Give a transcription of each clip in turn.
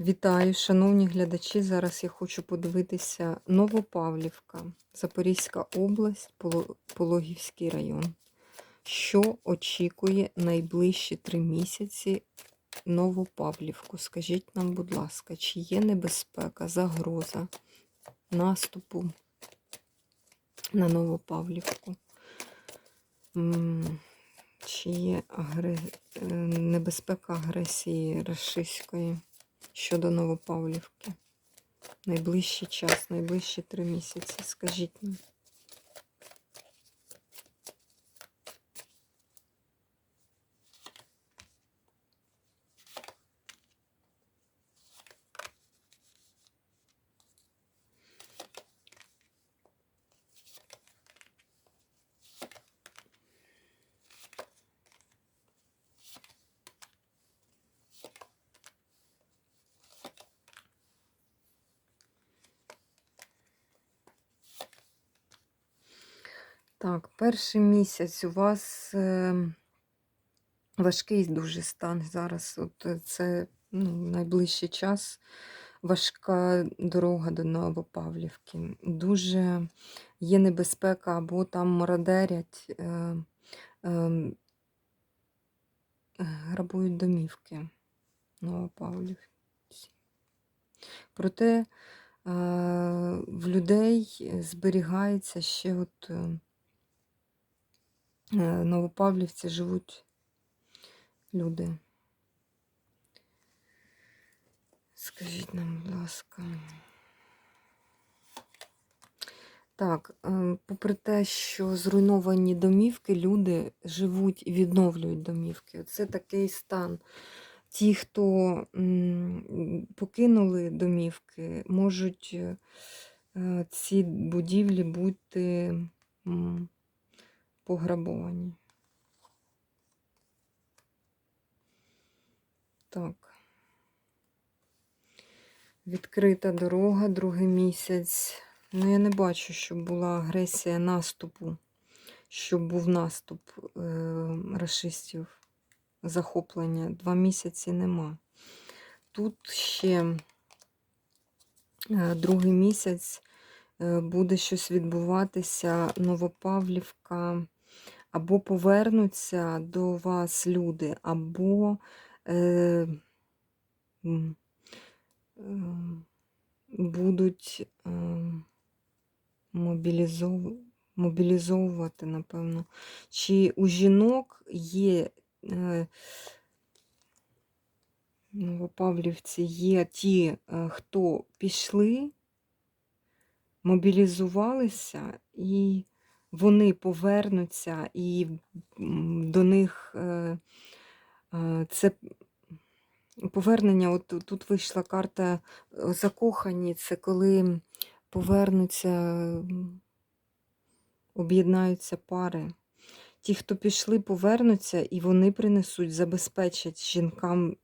Вітаю, шановні глядачі. Зараз я хочу подивитися Новопавлівка, Запорізька область, Пологівський район. Що очікує найближчі три місяці Новопавлівку? Скажіть нам, будь ласка, чи є небезпека, загроза наступу на Новопавлівку? Чи є агре... е, небезпека агресії рашистської? Щодо Новопавлівки. Найближчий час, найближчі три місяці. Скажіть нам. Так, перший місяць у вас е, важкий дуже стан зараз. От е, це ну, найближчий час. Важка дорога до Новопавлівки. Дуже є небезпека, або там мародерять, е, е, грабують домівки Новопавлівці. Проте е, в людей зберігається ще от. Е, Новопавлівці живуть люди. Скажіть нам, будь ласка. Так, е, попри те, що зруйновані домівки, люди живуть і відновлюють домівки. Це такий стан. Ті, хто покинули домівки, можуть е, ці будівлі бути пограбовані. Так. Відкрита дорога, другий місяць. Ну, я не бачу, щоб була агресія наступу, щоб був наступ е расистів, захоплення. Два місяці нема. Тут ще е другий місяць е буде щось відбуватися, Новопавлівка, або повернуться до вас люди, або е, е, будуть е, мобілізов... мобілізовувати, напевно. Чи у жінок є е, Новопавлівці є ті, е, хто пішли, мобілізувалися і вони повернуться, і до них е, е, це повернення, от тут- вийшла карта е, закохані, це коли повернуться, об'єднаються пари. Ті, хто пішли, повернуться, і вони принесуть, забезпечать жінкам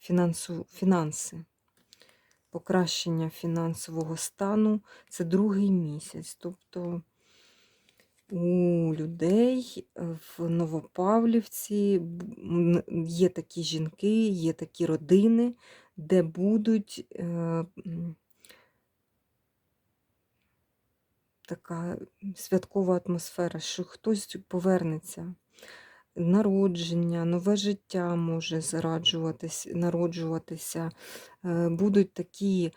фінансу, фінанси, покращення фінансового стану. Це другий місяць. Тобто у людей в Новопавлівці є такі жінки, є такі родини, де будуть е, така святкова атмосфера, що хтось повернеться. Народження, нове життя може зараджуватись, народжуватися. Е, Будуть такі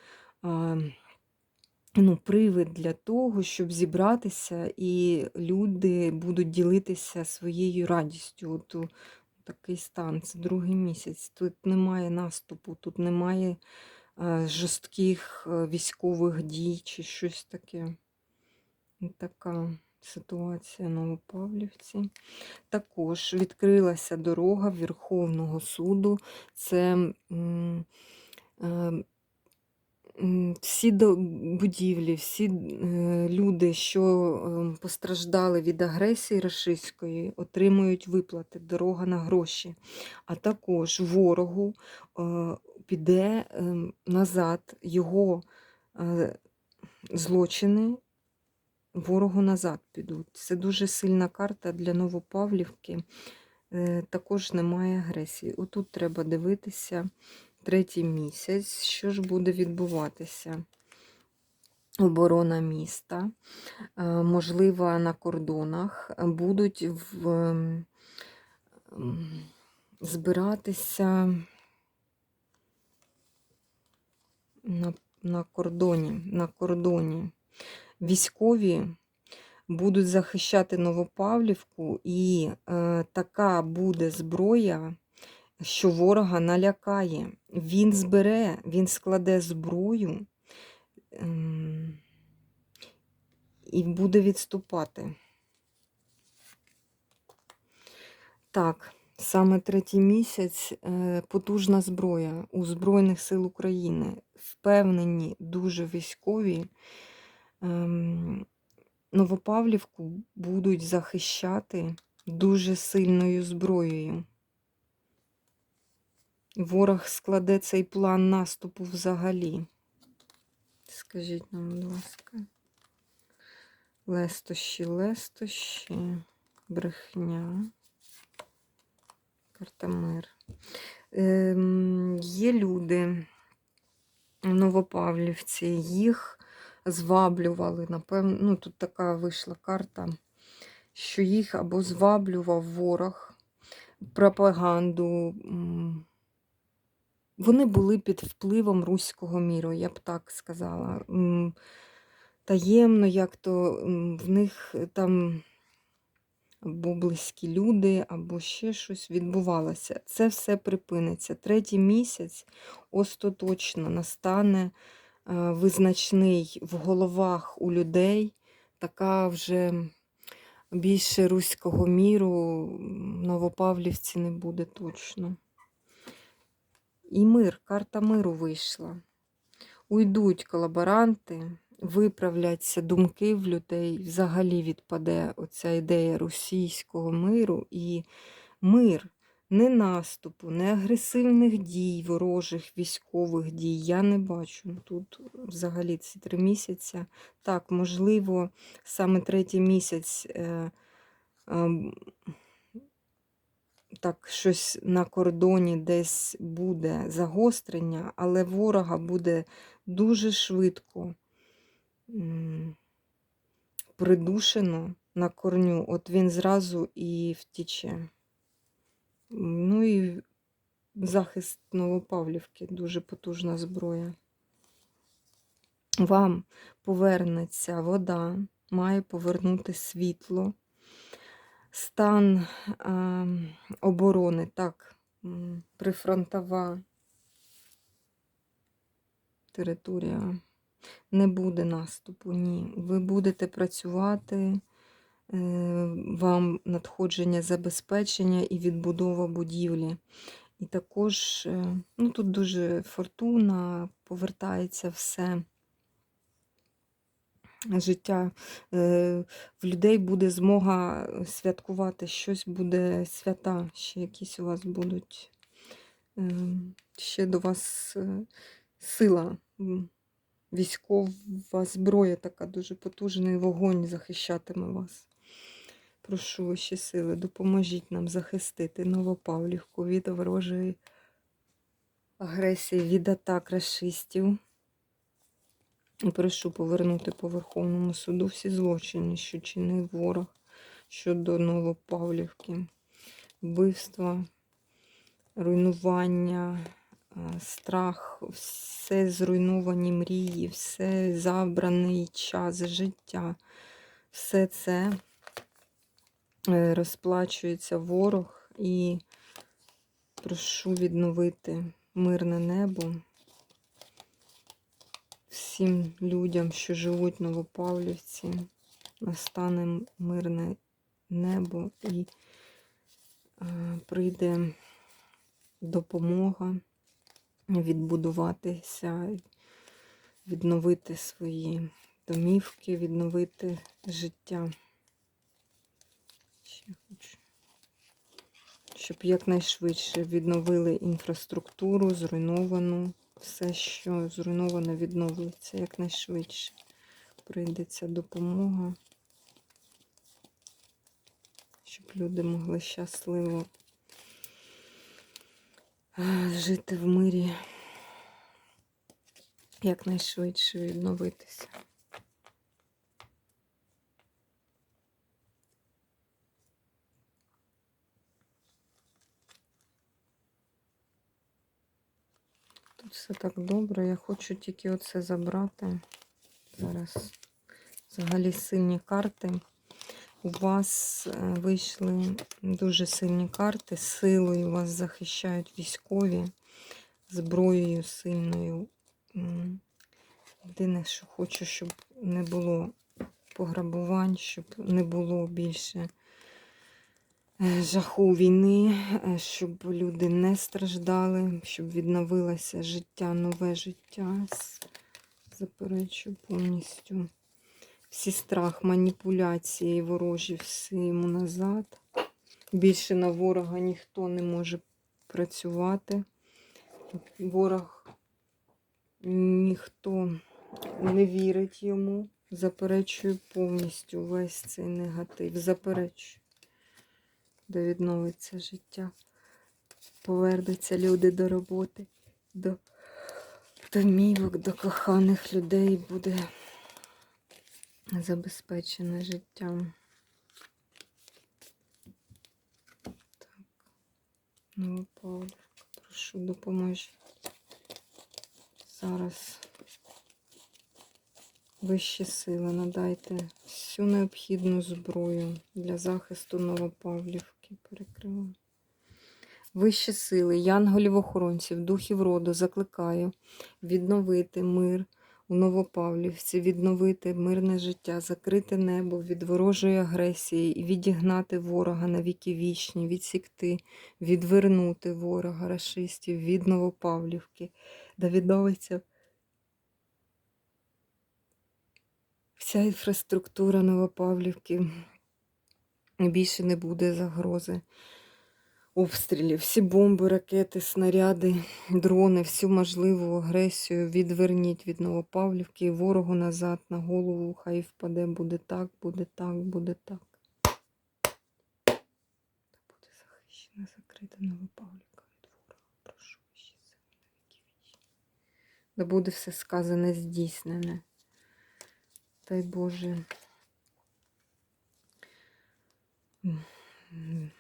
ну, привид для того, щоб зібратися, і люди будуть ділитися своєю радістю. От такий стан, це другий місяць. Тут немає наступу, тут немає е, жорстких е, військових дій чи щось таке. Така ситуація на Новопавлівці. Також відкрилася дорога Верховного суду. Це е, всі будівлі, всі е, люди, що е, постраждали від агресії рашистської, отримують виплати, дорога на гроші. А також ворогу піде е, назад його злочини ворогу назад підуть. Це дуже сильна карта для Новопавлівки. Е, Також немає агресії. Отут треба дивитися, третій місяць. Що ж буде відбуватися? Оборона міста, е, можливо, на кордонах будуть в, ем, збиратися на, на кордоні, на кордоні. Військові будуть захищати Новопавлівку, і е, така буде зброя, що ворога налякає. Він збере, він складе зброю ем, і буде відступати. Так, саме третій місяць е, потужна зброя у Збройних сил України. Впевнені, дуже військові. Ем, Новопавлівку будуть захищати дуже сильною зброєю. Ворог складе цей план наступу взагалі. Скажіть нам, будь ласка. Лестощі, лестощі, брехня. Карта мир. Ем, є люди в Новопавлівці, їх зваблювали, напевно, ну тут така вийшла карта, що їх або зваблював ворог, пропаганду. Вони були під впливом руського міру, я б так сказала. Таємно, як то в них там або близькі люди, або ще щось відбувалося. Це все припиниться. Третій місяць остаточно настане е, визначний в головах у людей, така вже більше руського міру Новопавлівці не буде точно. І мир, карта миру вийшла. Уйдуть колаборанти, виправляться думки в людей, взагалі відпаде оця ідея російського миру і мир. Не наступу, не агресивних дій, ворожих військових дій. Я не бачу. Тут взагалі ці три місяці. Так, можливо, саме третій місяць е, ем, так, щось на кордоні десь буде загострення, але ворога буде дуже швидко придушено на корню. От він зразу і втіче. Ну і захист Новопавлівки дуже потужна зброя. Вам повернеться вода, має повернути світло, стан а, оборони, так, прифронтова територія. Не буде наступу, ні. Ви будете працювати, вам надходження забезпечення і відбудова будівлі. І також, е, ну тут дуже фортуна, повертається все. Життя Е, в людей буде змога святкувати, щось буде свята, ще якісь у вас будуть. е, Ще до вас е, сила, військова зброя така дуже потужна, вогонь захищатиме вас. Прошу ваші сили, допоможіть нам захистити Новопавлівку від ворожої агресії, від атак расистів. Прошу повернути по Верховному суду всі злочини, що чинив ворог щодо Новопавлівки, вбивства, руйнування, страх, все зруйновані мрії, все забраний час життя. Все це розплачується ворог і прошу відновити мирне небо всім людям, що живуть в Новопавлівці, настане мирне небо і е, прийде допомога відбудуватися, відновити свої домівки, відновити життя. Ще хочу. Щоб якнайшвидше відновили інфраструктуру, зруйновану все, що зруйновано, відновиться якнайшвидше. Прийдеться допомога, щоб люди могли щасливо е, жити в мирі. якнайшвидше відновитися. Все так добре. Я хочу тільки оце забрати. Зараз взагалі сильні карти. У вас е, вийшли дуже сильні карти. Силою вас захищають військові, зброєю сильною. Єдине, що хочу, щоб не було пограбувань, щоб не було більше жаху війни, е, щоб люди не страждали, щоб відновилося життя, нове життя. Заперечую повністю. Всі страх, маніпуляції ворожі, все йому назад. Більше на ворога ніхто не може працювати. Ворог ніхто не вірить йому. Заперечую повністю весь цей негатив. Заперечую, де відновиться життя. Повернуться люди до роботи, до домівок, до коханих людей буде забезпечене життям. Так. Ну, Павлівка, прошу, допоможіть. Зараз вищі сили надайте всю необхідну зброю для захисту Новопавлівки. Перекриваю. Вищі сили, янголів-охоронців, духів роду закликаю відновити мир у Новопавлівці, відновити мирне життя, закрити небо від ворожої агресії і відігнати ворога на віки вічні, відсікти, відвернути ворога рашистів від Новопавлівки, да відновиться вся інфраструктура Новопавлівки. Більше не буде загрози обстрілів. Всі бомби, ракети, снаряди, дрони, всю можливу агресію відверніть від Новопавлівки і ворогу назад на голову. Хай впаде, буде так, буде так, буде так. Та буде захищена, закрита Новопавлівка від ворога. Прошу ще сили на вічні. Да буде все сказане, здійснене. Дай Боже.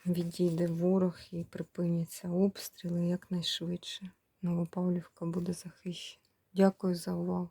Відійде ворог і припиняться обстріли якнайшвидше. Новопавлівка буде захищена. Дякую за увагу.